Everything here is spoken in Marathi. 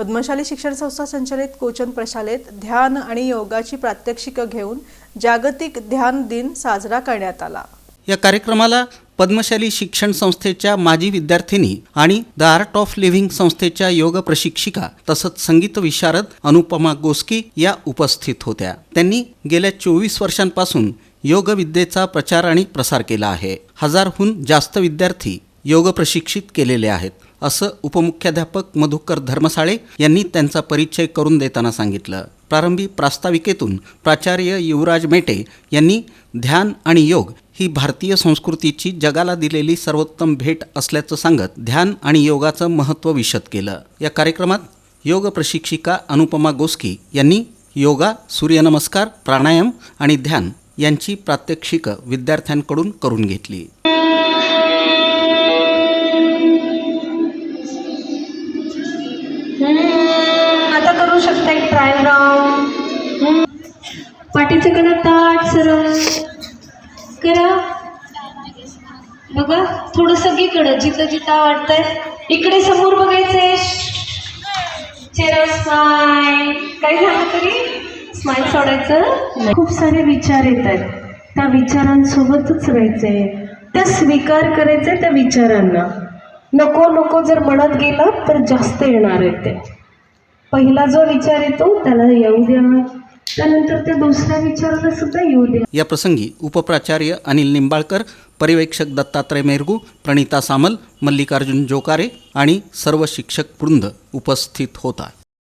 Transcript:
पद्मशाली शिक्षण संस्था संचलित कोचन प्रशालेत ध्यान आणि योगाची प्रात्यक्षिकं घेऊन जागतिक ध्यान दिन साजरा करण्यात आला. या कार्यक्रमाला पद्मशाली शिक्षण संस्थेच्या माजी विद्यार्थिनी आणि द आर्ट ऑफ लिव्हिंग संस्थेच्या योग प्रशिक्षिका तसंच संगीत विशारद अनुपमा गोस्की या उपस्थित होत्या. त्यांनी गेल्या चोवीस वर्षांपासून योगविद्येचा प्रचार आणि प्रसार केला आहे. हजारहून जास्त विद्यार्थी योग प्रशिक्षित केलेले आहेत असं उपमुख्याध्यापक मधुकर धर्मसाळे यांनी त्यांचा परिचय करून देताना सांगितलं. प्रारंभी प्रास्ताविकेतून प्राचार्य युवराज मेटे यांनी ध्यान आणि योग ही भारतीय संस्कृतीची जगाला दिलेली सर्वोत्तम भेट असल्याचं सांगत ध्यान आणि योगाचं महत्त्व विशद केलं. या कार्यक्रमात योग प्रशिक्षिका अनुपमा गोस्की यांनी योगा सूर्यनमस्कार प्राणायाम आणि ध्यान यांची प्रात्यक्षिकं विद्यार्थ्यांकडून करून घेतली. करू शकता एक ट्रायल राऊंड पाठीचं करा ताट सरळ. करा. बघा थोडं सगळीकडं जिथं जिथं वाटतंय. इकडे समोर बघायचंय. चेहरा स्माईल काय झालं तरी स्माईल सोडायचं खूप सारे विचार येत आहेत. त्या विचारांसोबतच राहायचंय. त्या स्वीकार करायचंय त्या विचारांना. नको नको जर म्हणत गेलं तर जास्त येणार आहे ते. पहिला जो विचार येतो त्याला येऊ द्या. त्यानंतर त्या दुसऱ्या विचाराला सुद्धा येऊ द्या. या प्रसंगी उपप्राचार्य अनिल निंबाळकर पर्यवेक्षक दत्तात्रय मेरगू प्रणिता सामल मल्लिकार्जुन जोकारे आणि सर्व शिक्षक वृंद उपस्थित होता